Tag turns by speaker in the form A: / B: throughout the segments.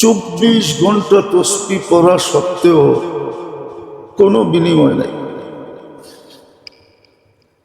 A: চব্বিশ ঘণ্টা তসবি পড়া সত্ত্বেও কোনো বিনিময় নাই।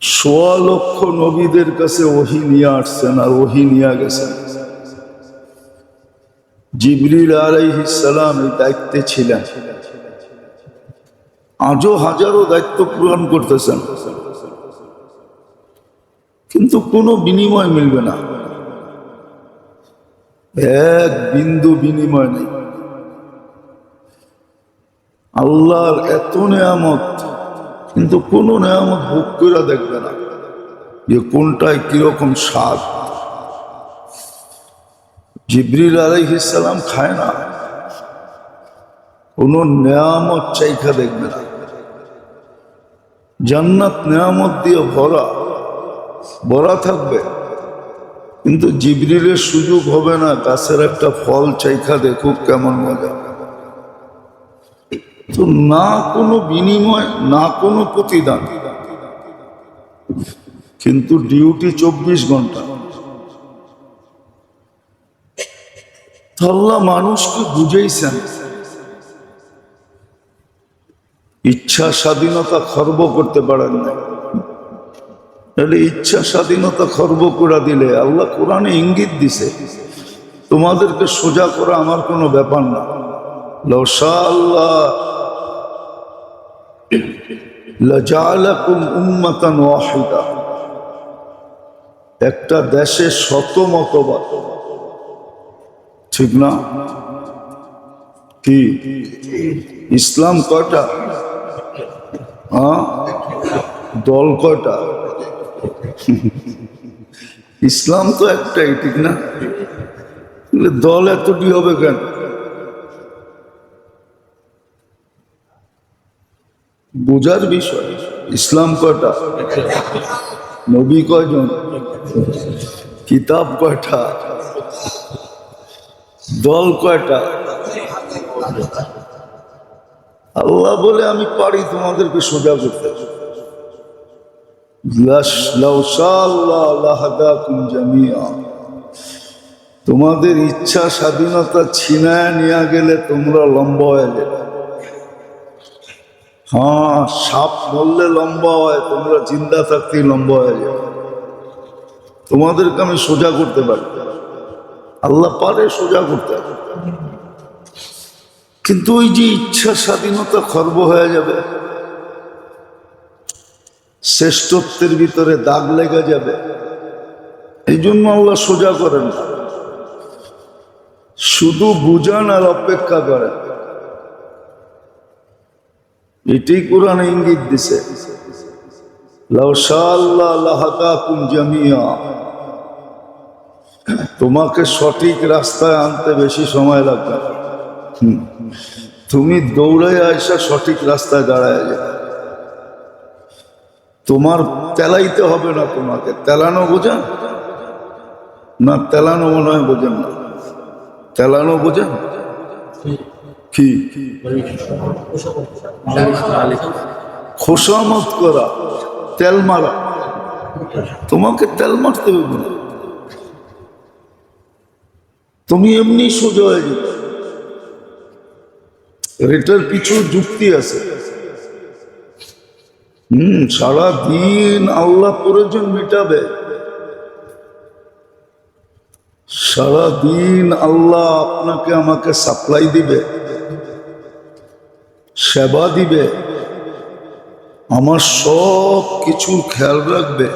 A: সোয়া লক্ষ নবীদের কাছে ওহি নিয়ে আসছেন আর ওহি নিয়ে গেছেন। জিবরিল আলাইহিসালাম এই দায়িত্বে ছিলেন। আজও হাজারো দায়িত্ব পূরণ করতেছেন। কিন্তু কোনো বিনিময় মিলবে না। এক বিন্দু বিনিময় নেই। আল্লাহর এত নেয়ামত, কিন্তু কোন নেয়ামত ভোগ করে দেখবে না যে কোনটায় কীরকম স্বাদ। জিবরিল আলাইহিসালাম খায় না, কোন নেয়ামত চাইখা দেখবে না। জান্নাত নেয়ামত দিয়ে ভরা ভরা থাকবে। কিন্তু জিবরিলের সুযোগ হবে না, গাছের একটা ফল চাইখা দেখুক কেমন মজা। তো না কোনো বিনিময়, না কোনো প্রতিদান। কিন্তু ডিউটি চব্বিশ ঘণ্টা। আল্লাহ মানুষকে বুঝেইছেন, ইচ্ছা স্বাধীনতা খর্ব করতে পারেন না তাহলে ইচ্ছা স্বাধীনতা খর্ব করে দিলে আল্লাহ কোরআনে ইঙ্গিত দিছে। তোমাদেরকে সোজা করা আমার কোনো ব্যাপার না। লসা আল্লাহ একটা দেশে শত মতবাদ। ঠিক না? কি? ইসলাম কয়টা? দল কয়টা? ইসলাম তো একটাই, ঠিক না? দল এতটি হবে কেন? বোঝার বিষয়, ইসলাম কয়টা? নবী কয়জন? কিতাব কয়টা? দল কয়টা? আল্লাহ বলে আমি পারি তোমাদেরকে সোজা করতে। তোমাদের ইচ্ছা স্বাধীনতা ছিনায় নিয়ে গেলে তোমরা লম্বা হয়ে যাবে। হ্যাঁ সাপ বললে লম্বা হয়, তোমরা চিন্তা থাকতেই লম্বা হয়ে যাবে। তোমাদেরকে আমি সোজা করতে পারি। আল্লাহ পারে সোজা করতে কিন্তু ওই যে ইচ্ছা স্বাধীনতা খর্ব হয়ে যাবে শ্রেষ্ঠত্বের ভিতরে দাগ লেগে যাবে। এই জন্য আল্লাহ সোজা করেন শুধু বুঝান আর অপেক্ষা করেন। এটি কোরআন ইঙ্গিত দিছে। তোমাকে সঠিক রাস্তায় আনতে বেশি সময় লাগবে। তুমি দৌড়ে আইসা সঠিক রাস্তায় দাঁড়ায় যাবে। তোমার তেলাইতে হবে না তোমাকে। তেলানো বোঝেন? না, তেলানো মনে হয় বোঝেন না। তেলানো বোঝেন? কি? খোসামত করা, তেল মারা। তোমাকে তেল মারতে হবে না। তুমি এমনি সোজা হয়ে যাবে। এটার কিছু যুক্তি আছে। হম সারা দিন আল্লাহ প্রয়োজন মেটাবে। সারাদিন আল্লাহ আপনাকে আমাকে সাপ্লাই দিবে, সেবা দিবে, আমার সব কিছুর খেয়াল রাখবে।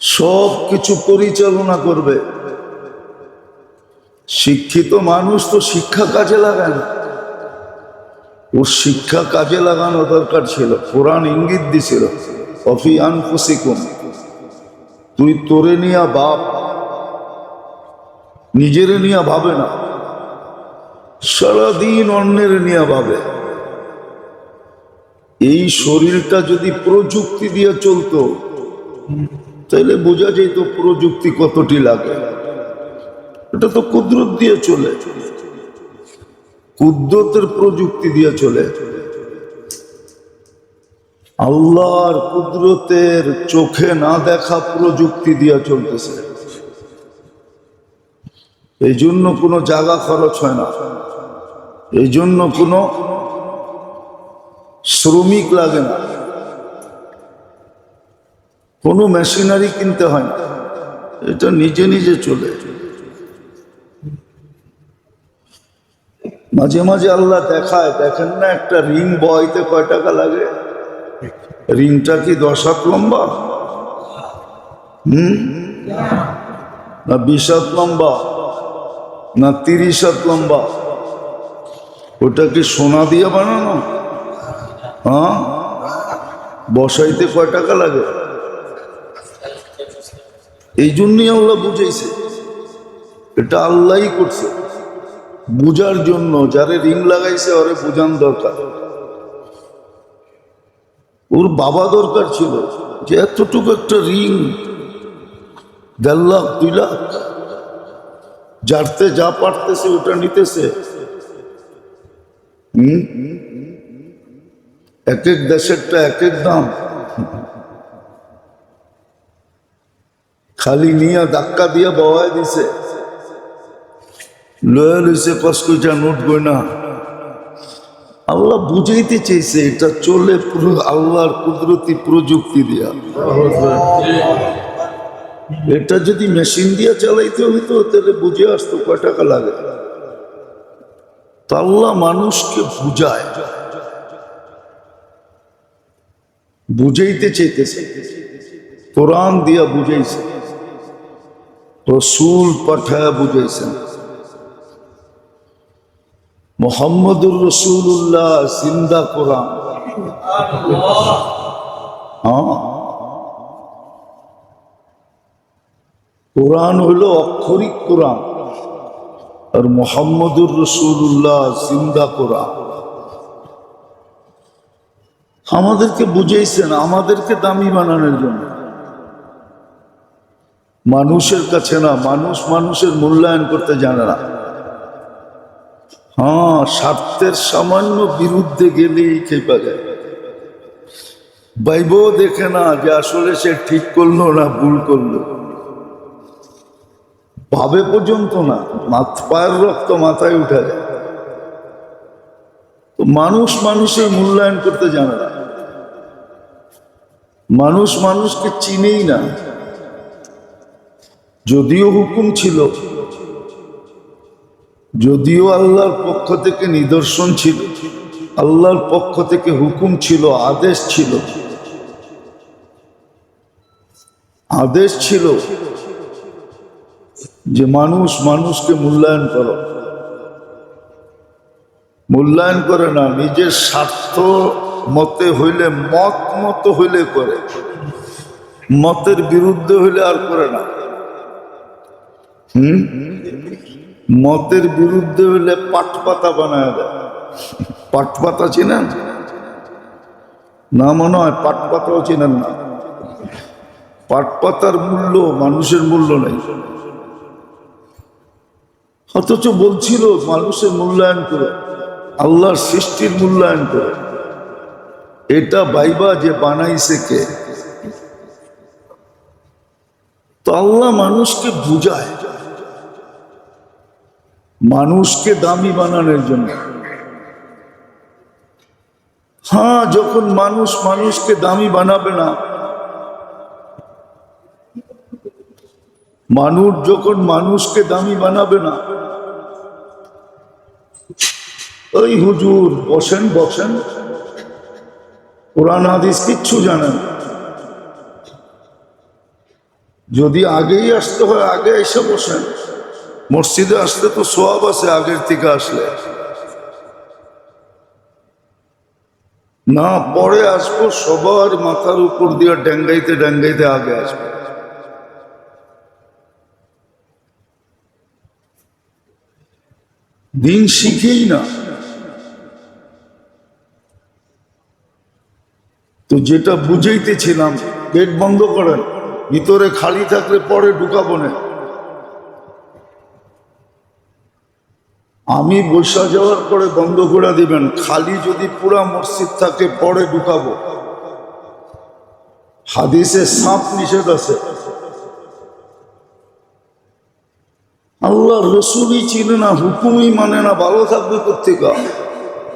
A: সব কিছু পরিচালনা করবে। শিক্ষিত মানুষ তো শিক্ষা কাজে লাগায় না। ওর শিক্ষা কাজে লাগানো দরকার ছিল। কোরআন ইঙ্গিত দিছিল, অফি আনফুসিকুম তুই তোরে নিয়া বাপ নিজেরে নিয়া ভাবে না, সারাদিন অন্যের নিয়া ভাবে। এই শরীরটা যদি প্রযুক্তি দিয়ে চলতো তাহলে বোঝা যেত প্রযুক্তি কতটি লাগে। এটা তো কুদরত দিয়ে চলে। কুদরতের প্রযুক্তি দিয়ে চলে। আল্লাহর কুদরতের চোখে না দেখা প্রযুক্তি দিয়ে চলতেছে। এই জন্য কোনো জায়গা খরচ হয় না। এই জন্য কোনো শ্রমিক লাগে না। কোনো মেশিনারি কিনতে হয় না। এটা নিজে নিজে চলে। মাঝে মাঝে আল্লাহ দেখায়, দেখেন না একটা রিং বয়তে কয় টাকা লাগে? রিংটা কি দশ হাত লম্বা? হুম? না বিশ হাত লম্বা? না তিরিশ হাত লম্বা? ওটা কি সোনা দিয়ে বানানো? হ্যাঁ? বসাইতে কয় টাকা লাগে? এই জন্যই আল্লাহ বুঝাইছে। এটা আল্লাহই করছে। বুঝার জন্য যারে রিং লাগাইছে ওরে বুঝান দরকার। ওর বাবা দরকার ছিল যে এতটুকু একটা রিং, দেড় লাখ, দুই লাখ, যারতে যা পারতেছে ওটা নিতেছে। এক এক দেশেরটা এক এক দাম। খালি নিয়ে ধাক্কা দিয়ে বওয়ায় দিছে। লয়ে লইছে কসকইটা নোট গয়না আল্লাহ বুঝাইতে চেয়েছে এটা চলে পুরো আল্লাহর কুদরতি প্রযুক্তি দিয়া। এটা যদি মেশিন দিয়ে চালাইতে হইতো, তাহলে বুঝে আসতো কয় টাকা লাগে। আল্লাহ মানুষকে বুঝায়। বুঝাইতে চাইতেছে। কোরআন দিয়া বুঝাইছে। রসুল পাঠায়া বুঝাইছেন। মোহাম্মদুর রসুল্লাহ সিন্দা কোরআন। হ্যাঁ। কোরআন হলো অক্ষরিক কোরআন, আর মোহাম্মদুর রসুল্লাহ সিন্দা কোরআন। আমাদেরকে বুঝাইছেন, আমাদেরকে দামি বানানোর জন্য। মানুষের কাছে না, মানুষ মানুষের মূল্যায়ন করতে জানে না। হ্যাঁ স্বার্থের সামান্য বিরুদ্ধে গেলেই খেপা যায় বাইবও দেখে না যে আসলে সে ঠিক করল না ভুল করল। ভাবে পর্যন্ত না, মাথ পায়ের রক্ত মাথায় উঠে যায়। তো মানুষ মানুষের মূল্যায়ন করতে জানে না। মানুষ মানুষকে চিনেই না। যদিও হুকুম ছিল যদিও আল্লাহর পক্ষ থেকে নিদর্শন ছিল, আল্লাহর পক্ষ থেকে হুকুম ছিল, আদেশ ছিল। আদেশ ছিল যে মানুষ মানুষকে মূল্যায়ন করো। মূল্যায়ন করে না, নিজের স্বার্থ মতে হইলে, মত মতো হইলে করে। মতের বিরুদ্ধে হইলে আর করে না। হুম? মতের বিরুদ্ধে হইলে পাট পাতা বানায় দেয়। পাট পাতা চিনেন? না মনে হয় পাট পাতাও চিনেন না। পাট পাতার মূল্য মানুষের মূল্য নেই। অথচ বলছিল মানুষের মূল্যায়ন করে, আল্লাহর সৃষ্টির মূল্যায়ন করে। এটা বাইবা যে বানাইছে কে? তো আল্লাহ মানুষকে বুঝায়। মানুষকে দামি বানানোর জন্য। হ্যাঁ যখন মানুষ মানুষকে দামি বানাবে না, মানুষ যখন মানুষকে দামি বানাবে না ওই হুজুর বসেন বসেন। কোরআন, হাদিস কিচ্ছু জানেন যদি আগেই আসতে হয়, আগে এসে বসেন। মসজিদে আসলে তো সোয়াব আছে আগের থেকে আসলে। না, পরে আসব, সবার মাথার উপর দিয়ে ড্যাঙ্গাইতে ড্যাঙ্গাইতে আগে আসব। দিন শিখেই না। তো যেটা বুঝাইতেছিলাম গেট বন্ধ করেন, ভিতরে খালি থাকলে পরে ঢুকাবো না। আমি বৈশা যাওয়ার পরে বন্ধ করে দিবেন। খালি যদি পুরা মসজিদ থাকে, পরে ঢুকাবো। হাদিসে সাপ নিষেধ আছে। আল্লাহ রসুলই চিনে না, হুকুমই মানে না, ভালো থাকবে কোথেকা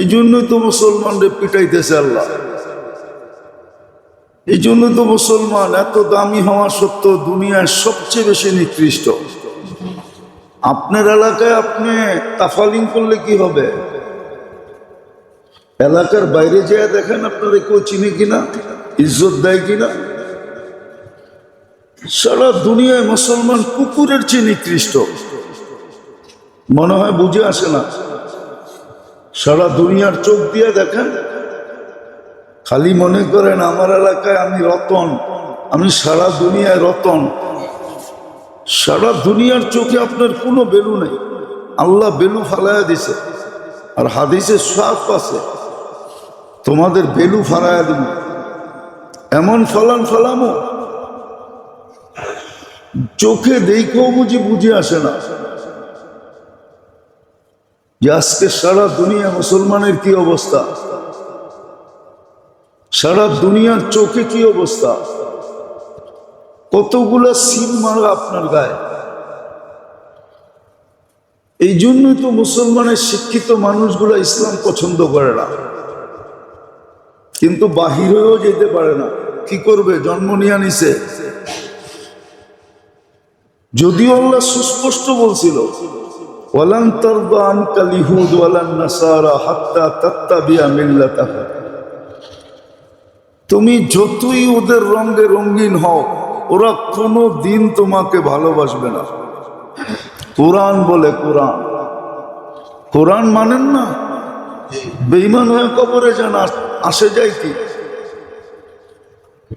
A: এই জন্যই তো মুসলমানদের পিটাইতেছে আল্লাহ। এই জন্য তো মুসলমান, এত দামি হওয়া সত্ত্বেও দুনিয়ার সবচেয়ে বেশি নিকৃষ্ট। আপনার এলাকায় আপনি তাফালিং করলে কি হবে? এলাকার বাইরে যেয়ে দেখেন আপনারা কেউ চিনে কিনা, ইজ্জত দেয় কিনা? সারা দুনিয়ায় মুসলমান কুকুরের চেয়ে নিকৃষ্ট। মনে হয় বুঝে আসে না। সারা দুনিয়ার চোখ দিয়ে দেখেন, খালি মনে করেন, আমার এলাকায় আমি রতন, আমি সারা দুনিয়ায় রতন। সারা দুনিয়ার চোখে আপনার কোনো বেলু নেই। আল্লাহ বেলু ফালাইয়া দিছে। আর হাদিসে সাফ আছে, তোমাদের বেলু ফালাইয়া দিব। এমন ফলান ফলামো। চোখে দেখেও বুঝি বুঝে আসে না। যে আজকে সারা দুনিয়া মুসলমানের কি অবস্থা? সারা দুনিয়ার চোখে কি অবস্থা? কতগুলা সিল মারা আপনার গায়ে? এই জন্যই তো মুসলমানের শিক্ষিত মানুষগুলো ইসলাম পছন্দ করে না। কিন্তু বাহিরেও যেতে পারে না। কি করবে? জন্ম নিয়ে নিছে। যদিও আল্লাহ সুস্পষ্ট বলছিল তুমি যতই ওদের রঙে রঙিন হও ওরা কোনো দিন তোমাকে ভালোবাসবে না। কোরআন বলে কোরআন। কোরআন মানেন না? বেইমান হয়ে কবরে যান, আসে যায় কি?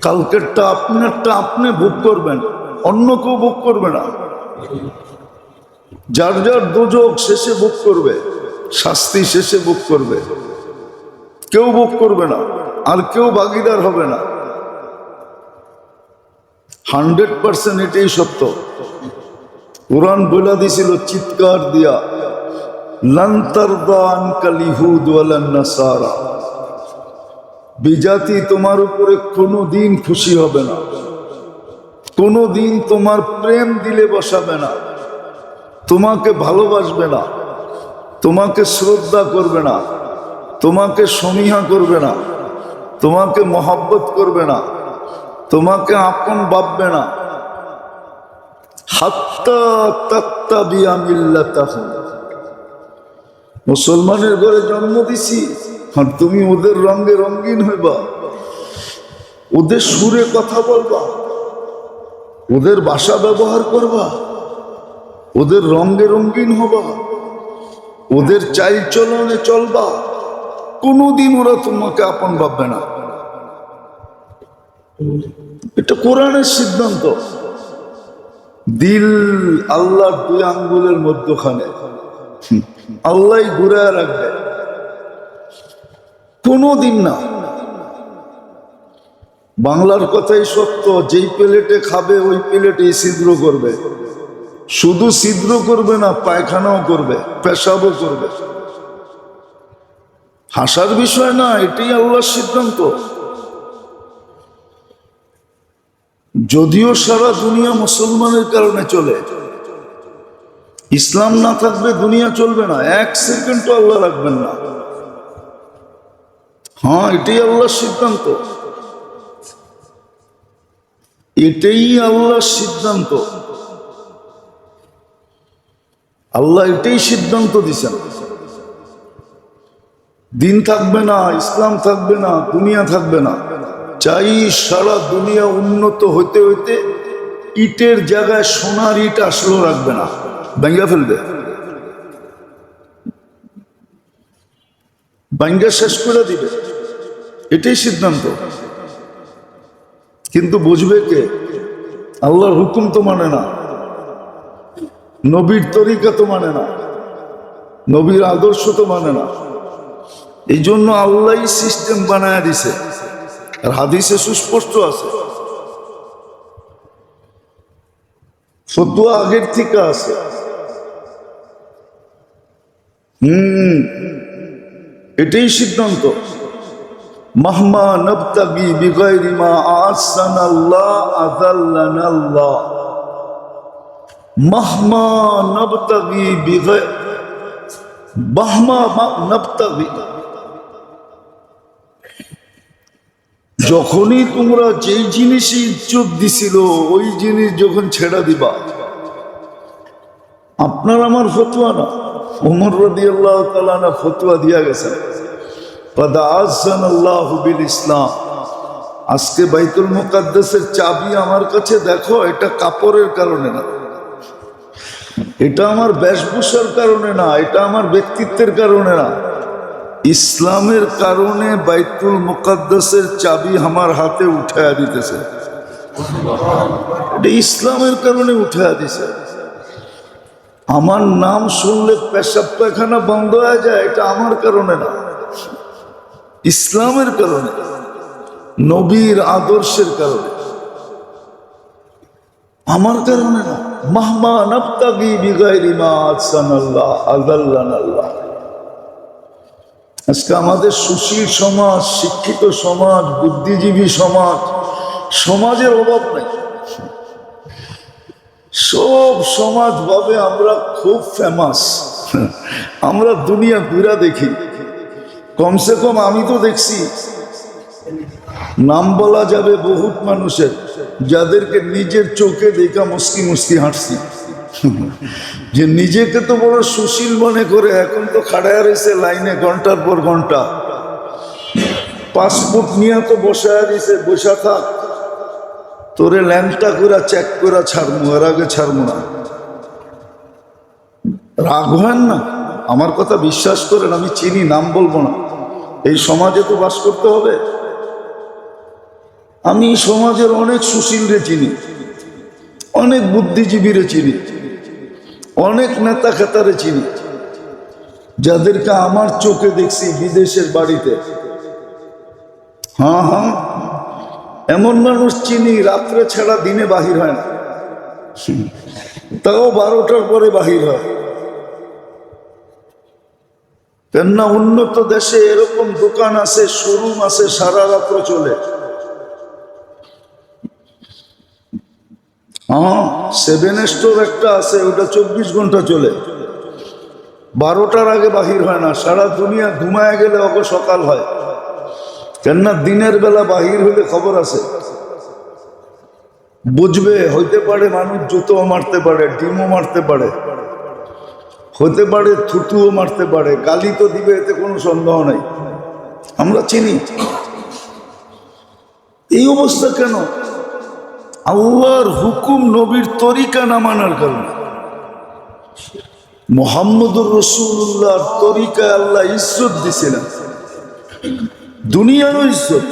A: কালকেরটা আপনারটা আপনি ভোগ করবেন, অন্য কেউ ভোগ করবে না। যার যার দুযোগ শেষে ভোগ করবে, শাস্তি শেষে ভোগ করবে। কেউ ভোগ করবে না, আর কেউ ভাগিদার হবে না। হান্ড্রেড পার্সেন্ট এটাই সত্য। কোরআন বলে দিছিল চিৎকার দিয়া নাসারা। বিজাতি তোমার উপরে কোনো দিন খুশি হবে না। কোনো দিন তোমার প্রেম দিলে বসাবে না। তোমাকে ভালোবাসবে না। তোমাকে শ্রদ্ধা করবে না। তোমাকে সমীহা করবে না। তোমাকে মহাব্বত করবে না। তোমাকে আপন ভাববে না। মুসলমানের ঘরে জন্ম দিছি, আর তুমি ওদের রঙে রঙিন হইবা। ওদের সুরে কথা বলবা। ওদের ভাষা ব্যবহার করবা। ওদের রঙে রঙিন হবা। ওদের চাল চলনে চলবা। কোনোদিন ওরা তোমাকে আপন ভাববে না। এটা কোরআনের সিদ্ধান্ত। দিল আল্লাহর দুই আঙ্গুলের মধ্যখানে। আল্লাহ ঘুরে রাখবে। কোনো দিন না। বাংলার কথাই সত্য, যেই প্লেটে খাবে, ওই প্লেটে ছিদ্র করবে। শুধু ছিদ্র করবে না, পায়খানাও করবে, পেশাবও করবে। হাসার বিষয় না, এটাই আল্লাহর সিদ্ধান্ত। যদিও সারা দুনিয়া মুসলমানের কারণে চলে। ইসলাম না থাকবে দুনিয়া চলবে না। এক সেকেন্ডও আল্লাহ রাখবেন না। হ্যাঁ এটাই আল্লাহর সিদ্ধান্ত। এটাই আল্লাহর সিদ্ধান্ত। আল্লাহ এটাই সিদ্ধান্ত দিছেন। দিন থাকবে না, ইসলাম থাকবে না, দুনিয়া থাকবে না। চাই সারা দুনিয়া উন্নত হইতে হইতে ইটের জায়গায় সোনার ইট আসলেও রাখবে না। ব্যাঙ্গা ফেলবে। ব্যাঙ্গা শেষ করে দিবে। এটাই সিদ্ধান্ত। কিন্তু বুঝবে কে? আল্লাহর হুকুম তো মানে না। নবীর তরিকা তো মানে না। নবীর আদর্শ তো মানে না। এই জন্য আল্লাহ সিস্টেম বানায় দিছে। আর হাদিসে সুস্পষ্ট আছে। ফতুয়া আগের থেকে আছে। হম, এটাই সিদ্ধান্ত। মাহমা নবতাগি বিগাইরি মা আহসানাল্লাহ, আযাল্লানাল্লাহ। মাহমা নবতাগি বিগয় বাহমা নবতাগি যখনই তোমরা যেই জিনিসই ইজ্জত দিছিল, ওই জিনিস যখন ছেড়া দিবা। আপনার আমার ফতুয়া না। উমর রদি আল্লাহ তালা ফতুয়া দিয়া আল্লাহ ইসলাম আজকে বাইতুল মুকাদ্দাসের চাবি আমার কাছে দেখো, এটা কাপড়ের কারণে না। এটা আমার বেশভূষার কারণে না, এটা আমার ব্যক্তিত্বের কারণে না। ইসলামের কারণে বাইতুল মুকাদ্দাসের চাবি আমার হাতে উঠায়া দিতেছে। এটা ইসলামের কারণে উঠায়া দিছে। আমার নাম শুনলে পেশাব পায়খানা বন্ধ হয়ে যায়, এটা আমার কারণে না। ইসলামের কারণে, নবীর আদর্শের কারণে। আমার কারণে না। মাহমা নবতাগি বিগাইরি মা আসান আল্লাহ আল্লাহ আজকে আমাদের সুশীল সমাজ, শিক্ষিত সমাজ, বুদ্ধিজীবী সমাজ, সমাজের অভাব নাই। সব সমাজ ভাবে আমরা খুব ফেমাস আমরা দুনিয়া ঘুরা দেখি। কমসে কম আমি তো দেখছি। নাম বলা যাবে বহুত মানুষের, যাদেরকে নিজের চোখে দেখা মুস্কি মুস্কি হাঁটছি। যে নিজেকে তো বড় সুশীল মনে করে, এখন তো খাড়ায় রয়েছে লাইনে ঘণ্টার পর ঘণ্টা। পাসপোর্ট নিয়ে তো বসায় দিছে বসা থাক। তোরে ল্যাংটা করে চেক করে ছাড়মু, এর আগে ছাড়মু না। রাগ হয় না? আমার কথা বিশ্বাস করেন, আমি চিনি, নাম বলব না। এই সমাজে তো বাস করতে হবে। আমি সমাজের অনেক সুশীলরে চিনি, অনেক বুদ্ধিজীবীরে চিনি। অনেক নেতা খেতারে চিনি। যাদেরকে আমার চোখে দেখছি বিদেশের বাড়িতে। হ্যাঁ হ্যাঁ। এমন মানুষ চিনি রাত্রে ছাড়া দিনে বাহির হয় না। তাও বারোটার পরে বাহির হয়। কেননা উন্নত দেশে এরকম দোকান আছে, শোরুম আছে, সারা রাত্র চলে। হ্যাঁ সেভেন স্টোর একটা আছে, ওটা চব্বিশ ঘণ্টা চলে। বারোটার আগে বাহির হয় না, সারা দুনিয়া ঘুমায় গেলে ওকে সকাল হয়। কেননা দিনের বেলা বাহির হইলে খবর আছে। বুঝবে, হইতে পারে মানুষ জুতোও মারতে পারে, ডিমও মারতে পারে। হতে পারে থুতুও মারতে পারে, গালি তো দিবে, এতে কোনো সন্দেহ নাই। আমরা চিনি। এই অবস্থা কেন? আল্লাহর হুকুম নবীর তরিকা না মানার কারণে। মোহাম্মদুর রসুল্লাহর তরিকা আল্লাহ ইজ্জত দিছিলেন দুনিয়ারও ইজ্জত।